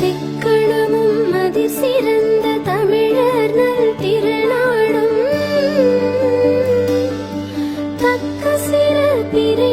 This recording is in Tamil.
திக்களமும் அதி சிறந்த தமிழர் நல் திருநாடும். தக்க சிற பிறை